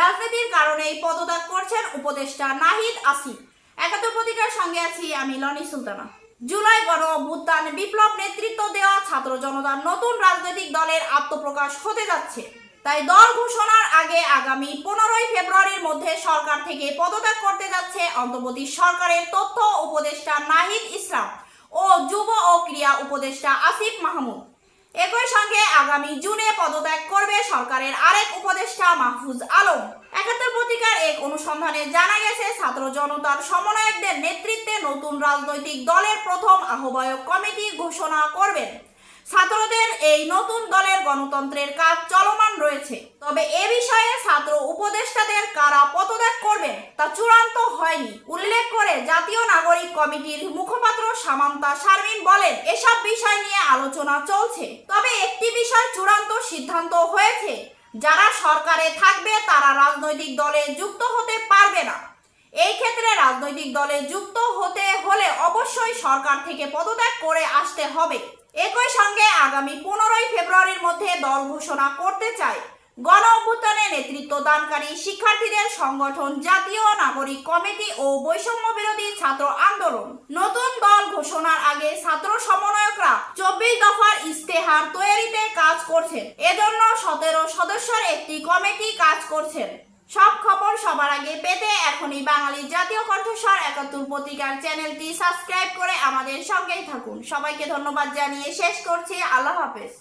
রাজনীতির কারণেই পদত্যাগ করছেন উপদেষ্টা নাহিদ আসিফ। একাত্তর পত্রিকার সঙ্গে আছি আমি লনি সুলতানা। জুলাই গণ অভ্যুত্থান বিপ্লব নেতৃত্ব দেওয়া ছাত্র জনতার নতুন রাজনৈতিক দলের আত্মপ্রকাশ হতে যাচ্ছে। তাই দল ঘোষণার আগে আগামী পনেরোই ফেব্রুয়ারির মধ্যে সরকার থেকে পদত্যাগ করতে যাচ্ছে অন্তর্বর্তী সরকারের তথ্য উপদেষ্টা নাহিদ ইসলাম ও যুব ও ক্রীড়া উপদেষ্টা আসিফ মাহমুদ। একই সঙ্গে আগামী জুনে পদত্যাগ করবে সরকারের আরেক উপদেষ্টা মাহফুজ আলম। একাত্তর পত্রিকার এক অনুসন্ধানে জানা গেছে, ছাত্র জনতার সমন্বয়কদের নেতৃত্বে নতুন রাজনৈতিক দলের প্রথম আহ্বায়ক কমিটি ঘোষণা করবেন। ছাত্রদের এই নতুন দলের গণতন্ত্রের কাজ চলমান রয়েছে। তবে এ বিষয়ে ছাত্র উপদেষ্টাদের কারা পদত্যাগ করবেন তা চূড়ান্ত হয়নি, উল্লেখ করে জাতীয় নাগরিক কমিটির মুখপাত্র সামান্তা শারমিন বলেন, এসব বিষয় আলোচনা চলছে। তবে একটি বিষয় চূড়ান্ত সিদ্ধান্ত হয়েছে। যারা সরকারে থাকবে, তারা রাজনৈতিক দলে যুক্ত হতে পারবে না। এই ক্ষেত্রে রাজনৈতিক দলে যুক্ত হতে হলে অবশ্যই সরকার থেকে পদত্যাগ করে আসতে হবে। একই সঙ্গে আগামী পনেরোই ফেব্রুয়ারির মধ্যে দল ঘোষণা করতে চায় গণ অভ্যুত্থানে নেতৃত্ব দানকারী শিক্ষার্থীদের সংগঠন, জাতীয় নাগরিক কমিটি ও বৈষম্য বিরোধী ছাত্র আন্দোলন। নতুন দল ঘোষণার আগে ছাত্র চব্বিশ দফার ইস্তেহার তৈরিতে কাজ করছেন। এজন্য সতেরো সদস্যের একটি কমিটি কাজ করছেন। সব খবর সবার আগে পেতে এখনই বাঙালি জাতীয় কণ্ঠস্বর একাত্তর পত্রিকার চ্যানেলটি সাবস্ক্রাইব করে আমাদের সঙ্গেই থাকুন। সবাইকে ধন্যবাদ জানিয়ে শেষ করছি। আল্লাহ হাফেজ।